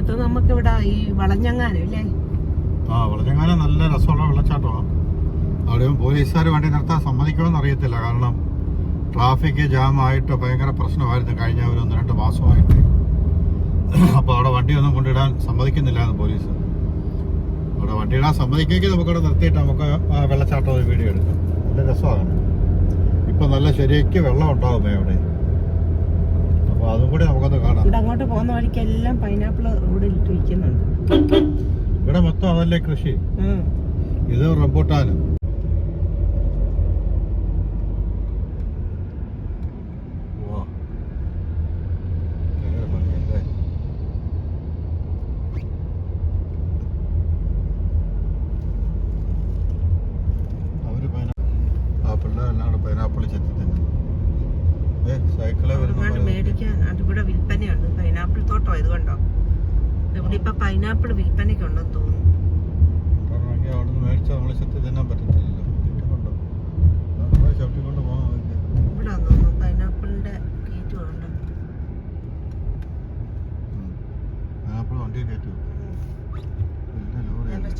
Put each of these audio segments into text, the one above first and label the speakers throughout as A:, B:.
A: അടുത്ത് നമുക്ക് ഇവിടെ ഈ വളഞ്ഞങ്ങാനം ഇല്ലേ?
B: ആ വളഞ്ഞങ്ങാനം നല്ല രസമുള്ള വെള്ളച്ചാട്ടമാണ് അവിടെയും പോലീസുകാർ വണ്ടി നിർത്താൻ സമ്മതിക്കുമെന്ന് അറിയത്തില്ല. കാരണം ട്രാഫിക് ജാം ആയിട്ട് ഭയങ്കര പ്രശ്നമായിരുന്നു കഴിഞ്ഞ ഒരു ഒന്ന് രണ്ട് മാസമായിട്ട്. അപ്പോൾ അവിടെ വണ്ടിയൊന്നും കൊണ്ടിടാൻ സമ്മതിക്കുന്നില്ലായിരുന്നു പോലീസ്. അവിടെ വണ്ടി ഇടാൻ സമ്മതിക്കെങ്കിൽ നമുക്കവിടെ നിർത്തിയിട്ട് നമുക്ക് വെള്ളച്ചാട്ടം വീഡിയോ എടുക്കാം. നല്ല രസമാണ്. ഇപ്പം നല്ല ശരിക്ക് വെള്ളം ഉണ്ടാവുമേ അവിടെ. അപ്പോൾ അതും കൂടി നമുക്കൊന്ന് കാണാം.
A: ഇവിടെ അങ്ങോട്ട് പോകുന്ന വഴിക്കെല്ലാം പൈനാപ്പിൾ റോഡിൽ ഇട്ട് വിൽക്കുന്നുണ്ട്
B: ഇവിടെ മൊത്തം അതല്ലേ കൃഷി. ഇത് റംബൂട്ടാനും വാ. ഭയങ്കര ഭംഗിയല്ലേ? അവർ പൈനാ- ആ പിള്ളേരെല്ലാം കൂടെ പൈനാപ്പിൾ ചെത്തി തന്നെ ഏ സൈക്കിളെ വരുന്ന
A: ഒരുപാട് മേടിക്കാൻ അത് ഇവിടെ വിൽപ്പനയുണ്ട് പൈനാപ്പിൾ തോട്ടം ഇത് കണ്ടോ ഇവിടെ ഇപ്പൊ പൈനാപ്പിൾ വിൽപ്പനയ്ക്കുണ്ടെന്ന് തോന്നുന്നു. ഇവിടെ തോന്നുന്നു പൈനാപ്പിളിന്റെ
B: ലോറിയാണ്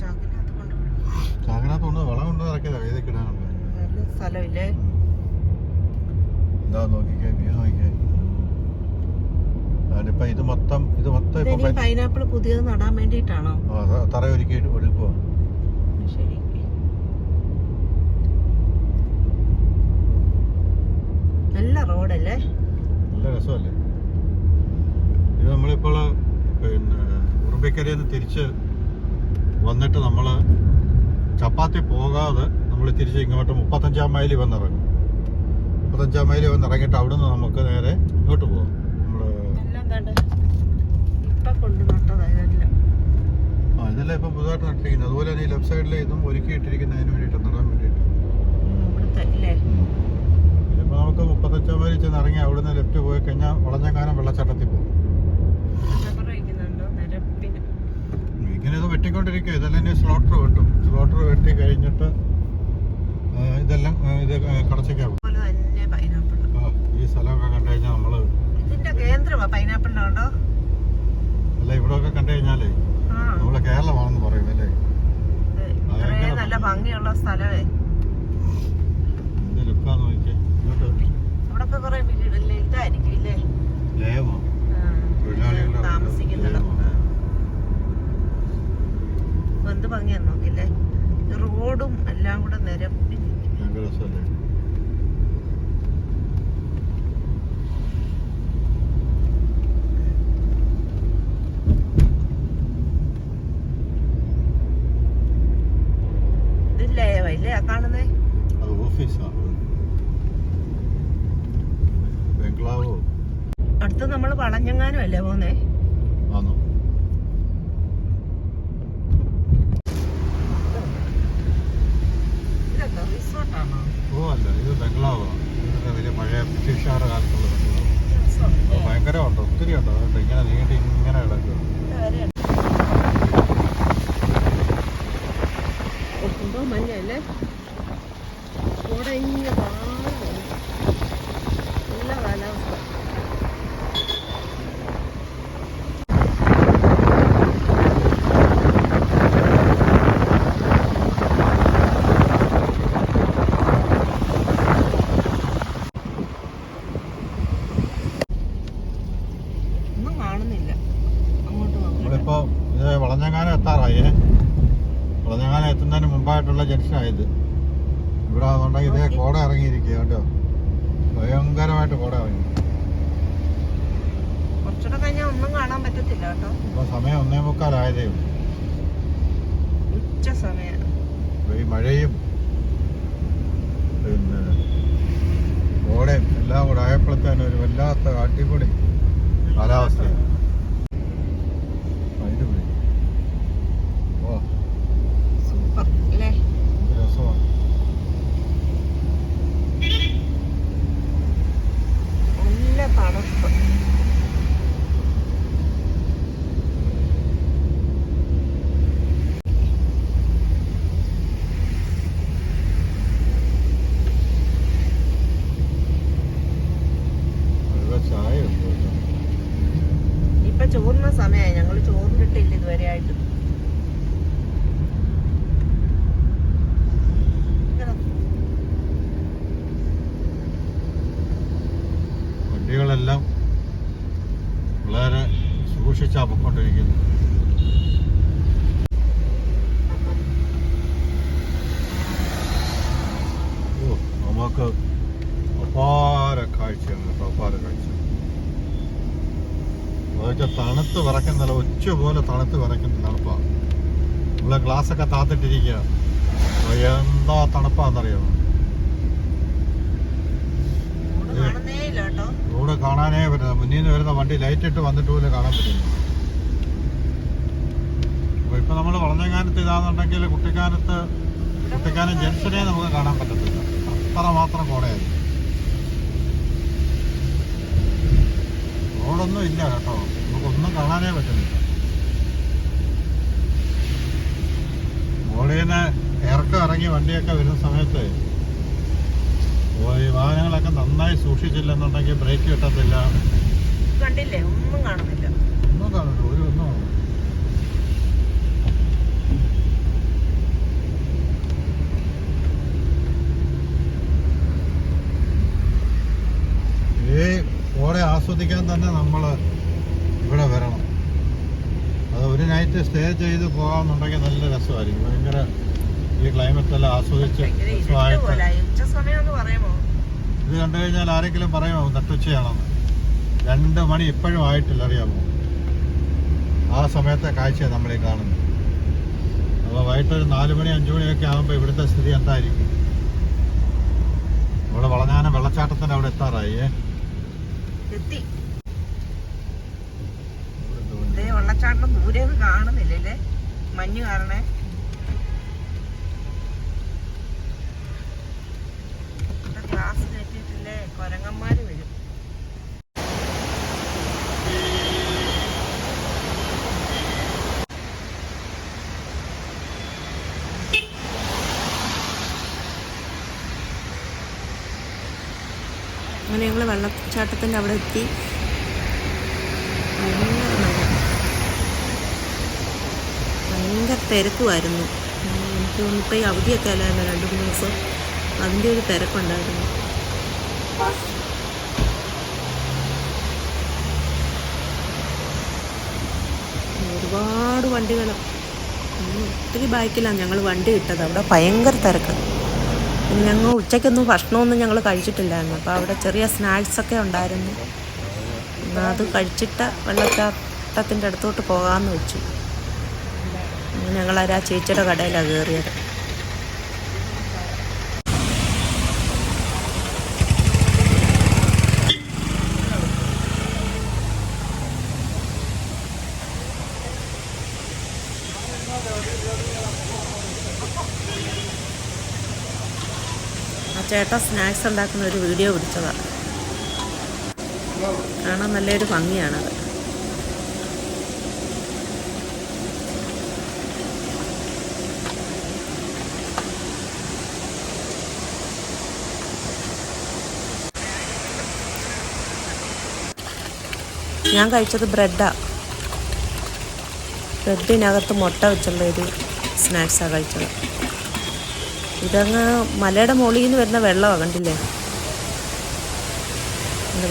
A: ചാക്കിനകത്ത്
B: കൊണ്ട് വളം കൊണ്ട് ഇറക്കിയതാ ഇത് കിടാനുള്ള
A: നല്ല സ്ഥലമില്ലേ?
B: എന്താ നോക്കിക്കേ വ്യൂ നോക്കിക്കേ. അതിപ്പോ ഇത് മൊത്തം ഇത് മൊത്തം ഇപ്പൊ
A: പൈനാപ്പിൾ പുതിയത് നടാൻ വേണ്ടിയിട്ടാണോ?
B: ത- തറ ഒരുക്കി
A: ശരി. നല്ല റോഡല്ലേ?
B: നല്ല രസമല്ലേ? ഇത് നമ്മളിപ്പോൾ പിന്നെ ഉറുമ്പിക്കരയിൽ നിന്ന് തിരിച്ച് വന്നിട്ട് നമ്മൾ ചപ്പാത്തി പോകാതെ നമ്മൾ തിരിച്ച് ഇങ്ങോട്ട് മുപ്പത്തഞ്ചാം മൈലിൽ വന്നിറങ്ങും. മുപ്പത്തഞ്ചാം മൈലിൽ വന്നിറങ്ങിയിട്ട് അവിടുന്ന് നമുക്ക് നേരെ ഇങ്ങോട്ട് പോകാം നമ്മൾ
A: എല്ലാം എന്താണ്ട് ഇപ്പൊ കൊണ്ട് നട്ടതാ ഇതെല്ലാം
B: ആ ഇതെല്ലാം ഇപ്പം പുതുതായിട്ട് നട്ടിരിക്കുന്നത്. അതുപോലെ തന്നെ ഈ ലെഫ്റ്റ് സൈഡിലെ ഇതും ഒരുക്കിയിട്ടിരിക്കുന്നതിന് വേണ്ടിയിട്ട് നടാൻ വേണ്ടിയിട്ട്. ഇതിപ്പോൾ നമുക്ക് മുപ്പത്തഞ്ചാം മൈലിൽ ചെന്ന് ഇറങ്ങി അവിടുന്ന് ലെഫ്റ്റ് പോയി കഴിഞ്ഞാൽ വളഞ്ഞങ്ങാനം വെള്ളച്ചാട്ടത്തിൽ പോകും. ഇങ്ങനെ ഇത് വെട്ടിക്കൊണ്ടിരിക്കുക ഇതെല്ലാം ഇനി സ്ലോട്ടർ വെട്ടും. സ്ലോട്ടർ വെട്ടി കഴിഞ്ഞിട്ട് ഇതെല്ലാം ഇത് കടച്ചേക്കാവും ഈ സ്ഥലമൊക്കെ കണ്ടു കഴിഞ്ഞാൽ നമ്മൾ
A: ഇതിന്റെ കേന്ദ്രമാ പൈനാപ്പിളിന്റെ കണ്ടോ?
B: അല്ല ഇവിടെയൊക്കെ കണ്ടു കഴിഞ്ഞാലേ
A: ആ.
B: നമ്മൾ കേരളമാണെന്ന് പറയും അല്ലേ
A: ഇത്രയും നല്ല ഭംഗിയുള്ള സ്ഥലമേ.
B: എന്ത്
A: കൊറേ ഇതായിരിക്കും ഇല്ലേ
B: ലയമോ
A: ആ,
B: തൊഴിലാളികളുടെ
A: താമസിക്കുന്നിടം
B: ലയമോ?
A: അപ്പൊ എന്ത് ഭംഗിയാന്ന് നോക്കില്ലേ ഈ റോഡും എല്ലാം കൂടെ നിരപ്പി
B: ഭയങ്കര രസമല്ലേ
A: ഇതില്ലേ ഇല്ലേ ആ കാണുന്നേ
B: അത് ഓഫീസാണ് ബംഗ്ലാവോ
A: അടുത്ത് നമ്മൾ വളഞ്ഞങ്ങാനും അല്ലേ പോന്നേ?
B: ഓ അല്ല ഇത് ഇതൊക്കെ വലിയ പഴയ ബ്രിട്ടീഷുകാരുടെ കാലത്തുള്ള ബംഗ്ലാവ്. ഒത്തിരി ഉണ്ട്. അതുകൊണ്ട് ഇങ്ങനെ നീട്ടി ഇങ്ങനെ കിടക്കുക.
A: മഞ്ഞല്ലേ കൂടെ ഇങ്ങനെ കാണുന്നു നല്ല കാലാവസ്ഥ ഒന്നും കാണുന്നില്ല അങ്ങോട്ട് നോക്കട്ടെ
B: നമ്മളിപ്പോ ഇത് വളഞ്ഞങ്ങാനം എത്താറായേ വളഞ്ഞങ്ങാനം മുമ്പായിട്ടുള്ള ജംഗ്ഷനായത് ഇവിടെ അതുകൊണ്ടെങ്കിൽ ഇതേ കോട ഇറങ്ങിയിരിക്കുക കേട്ടോ. ഭയങ്കരമായിട്ട് കോട ഇറങ്ങി.
A: കുറച്ചുകൂടെ കഴിഞ്ഞാൽ ഒന്നും കാണാൻ പറ്റത്തില്ല കേട്ടോ.
B: ഇപ്പൊ സമയം ഒന്നേ മുക്കാലായതേ ഉള്ളൂ.
A: ഉച്ച സമയം.
B: ഈ മഴയും പിന്നെ കോടയും എല്ലാം കൂടെ ആയപ്പോഴത്തേനും ഒരു വല്ലാത്ത അടിപൊളി കാലാവസ്ഥയാണ് അടിപൊളി ഓ
A: സൂപ്പർ അല്ലേ
B: എന്ത് രസമാണ്
A: നല്ല തണുപ്പ്
B: നല്ല ചായ ഇപ്പൊ
A: ചോറിന് സമയമായി ഞങ്ങൾ ചോറിനിട്ടില്ല ഇതുവരെ ആയിട്ട്.
B: വണ്ടികളെല്ലാം വളരെ സൂക്ഷിച്ചാ പൊക്കൊണ്ടിരിക്കുന്നു ഓ നമുക്ക് അപാര കാഴ്ചയാണ് കേട്ടോ അപാര കാഴ്ച അതൊക്കെ തണുത്ത് വിറക്കുന്നില്ല ഒച്ച പോലെ തണുത്ത് വിറയ്ക്കുന്ന തണുപ്പാണ് നമ്മളെ ഗ്ലാസ്സൊക്കെ താത്തിട്ടിരിക്കുക എന്താ തണുപ്പാന്നറിയോ?
A: റോഡ്
B: കാണാനേ പറ്റില്ല മുന്നിൽ നിന്ന് വരുന്ന വണ്ടി ലൈറ്റ് ഇട്ട് വന്നിട്ട് പോലും കാണാൻ പറ്റില്ല അപ്പൊ ഇപ്പൊ നമ്മൾ വളഞ്ഞകാലത്ത് ഇതാണെന്നുണ്ടെങ്കിൽ കുട്ടിക്കാലത്ത് കുട്ടിക്കാനം ജംഗ്ഷനെ നമുക്ക് കാണാൻ പറ്റത്തില്ല. അത്ര മാത്രം കോടയായി. റോഡൊന്നും ഇല്ല കേട്ടോ. നമുക്കൊന്നും കാണാനേ പറ്റുന്നില്ല. മോളീന്ന് ഇറക്കം ഇറങ്ങി വണ്ടിയൊക്കെ വരുന്ന സമയത്ത് ഈ വാഹനങ്ങളൊക്കെ നന്നായി സൂക്ഷിച്ചില്ലെന്നുണ്ടെങ്കിൽ ബ്രേക്ക് കിട്ടത്തില്ല.
A: കണ്ടില്ലേ? ഒന്നും കാണുന്നില്ല.
B: ഒന്നും കാണില്ല ഒരു ഒന്നും. ഈ ഓടെ ആസ്വദിക്കാൻ തന്നെ നമ്മൾ ഇവിടെ വരണം അത് ഒരു നൈറ്റ് സ്റ്റേ ചെയ്ത് പോകാമെന്നുണ്ടെങ്കിൽ നല്ല രസമായിരിക്കും. ഭയങ്കര ഈ ക്ലൈമറ്റ് എല്ലാം ആസ്വദിച്ച് ഇത് കണ്ടു കഴിഞ്ഞാൽ ആരെങ്കിലും പറയുമോ? നട്ടുച്ചയാണെന്ന്. രണ്ട് മണി ഇപ്പോഴും ആയിട്ടില്ല അറിയാമോ? ആ സമയത്തെ കാഴ്ചയാണ് നമ്മളീ കാണുന്നത്. അപ്പോൾ വൈകിട്ട് ഒരു നാല് മണി അഞ്ചു മണിയൊക്കെ ആകുമ്പോൾ ഇവിടുത്തെ സ്ഥിതി എന്തായിരിക്കും? ഇവിടെ വളഞ്ഞാനം വെള്ളച്ചാട്ടത്തിന്റെ അവിടെ എത്താറായി?
A: എത്തി. വെള്ളച്ചാട്ടം ദൂരെ ഒന്നും കാണുന്നില്ലല്ലേ? മഞ്ഞ് കാരണേ. ഗ്ലാസ് കയറ്റിയിട്ടില്ലേ? കൊരങ്ങന്മാര് വരും. അങ്ങനെ ഞങ്ങൾ വെള്ളച്ചാട്ടത്തിന്റെ അവിടെ എത്തി നല്ല മഴ. ഭയങ്കര തിരക്കുമായിരുന്നു. എനിക്ക് തോന്നിപ്പോൾ ഈ അവധിയൊക്കെ അല്ലായിരുന്നു രണ്ട് മൂന്ന് ദിവസം. അതിന്റെ ഒരു തിരക്കുണ്ടായിരുന്നു. ഒരുപാട് വണ്ടികൾ ഒത്തിരി ബാക്കിലാണ് ഞങ്ങൾ വണ്ടി ഇട്ടത്. അവിടെ ഭയങ്കര തിരക്ക്. ഞങ്ങൾ ഉച്ചയ്ക്കൊന്നും ഭക്ഷണമൊന്നും ഞങ്ങൾ കഴിച്ചിട്ടില്ലായിരുന്നു. അപ്പോൾ അവിടെ ചെറിയ സ്നാക്സൊക്കെ ഉണ്ടായിരുന്നു. അത് കഴിച്ചിട്ട് വെള്ളച്ചാട്ടത്തിന്റെ അടുത്തോട്ട് പോകാമെന്ന് വെച്ചു. ഞങ്ങൾ ആ ചേച്ചിയുടെ കടയിലാണ് കയറിയത് ആ ചേട്ടൻ സ്നാക്സ് ഉണ്ടാക്കുന്ന ഒരു വീഡിയോ പിടിച്ചതാണ് കാണാൻ നല്ലൊരു ഭംഗിയാണത്. ഞാൻ കഴിച്ചത് ബ്രെഡാണ് ബ്രെഡിനകത്ത് മുട്ട വെച്ചുള്ള ഒരു സ്നാക്സാണ് കഴിച്ചത്. ഇതങ്ങ് മലയുടെ മുകളിൽ നിന്ന് വരുന്ന വെള്ളമാണ് കണ്ടില്ലേ?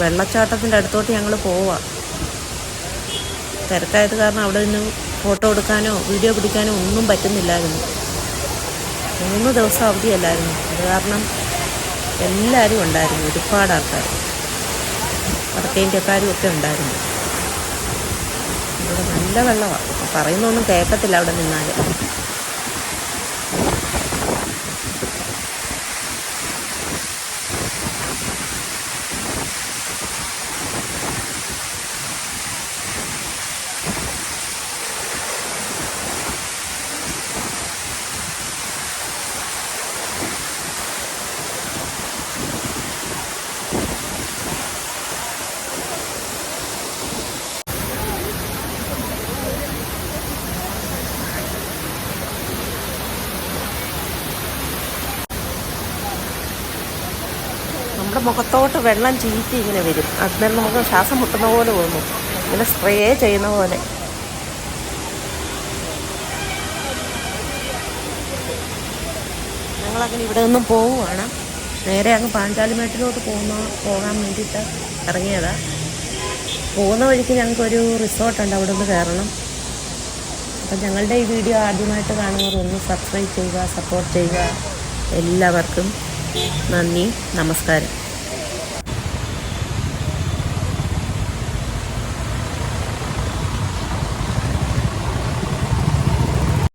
A: വെള്ളച്ചാട്ടത്തിന്റെ അടുത്തോട്ട് ഞങ്ങൾ പോവാം. തിരക്കായത് കാരണം അവിടെ നിന്ന് ഫോട്ടോ എടുക്കാനോ വീഡിയോ പിടിക്കാനോ ഒന്നും പറ്റുന്നില്ലായിരുന്നു. മൂന്ന് ദിവസം അവധിയല്ലായിരുന്നു. അത് കാരണം എല്ലാവരും ഉണ്ടായിരുന്നു. ഒരുപാട് ആൾക്കാർ വടക്കേന്റെക്കാരും ഒക്കെ ഉണ്ടായിരുന്നു. നല്ല വെള്ളമാണ് പറയുന്നൊന്നും കേൾക്കത്തില്ല അവിടെ നിന്നാൽ നമ്മുടെ മുഖത്തോട്ട് വെള്ളം ചീറ്റി ഇങ്ങനെ വരും. അന്നേരം നമുക്ക് ശ്വാസം മുട്ടുന്ന പോലെ തോന്നും. ഇങ്ങനെ സ്പ്രേ ചെയ്യുന്ന പോലെ. ഞങ്ങളങ്ങനെ ഇവിടെ നിന്നും പോവുകയാണ് നേരെ അങ്ങ് പാഞ്ചാലിമേട്ടിലോട്ട് പോകുന്ന പോകാൻ വേണ്ടിയിട്ട് ഇറങ്ങിയതാ. പോകുന്ന വഴിക്ക് ഞങ്ങൾക്കൊരു റിസോർട്ടുണ്ട് അവിടെ നിന്ന് കയറണം. അപ്പം ഞങ്ങളുടെ ഈ വീഡിയോ ആദ്യമായിട്ട് കാണുന്നവർ ഒന്ന് സബ്സ്ക്രൈബ് ചെയ്യുക സപ്പോർട്ട് ചെയ്യുക എല്ലാവർക്കും. നന്ദി നമസ്കാരം.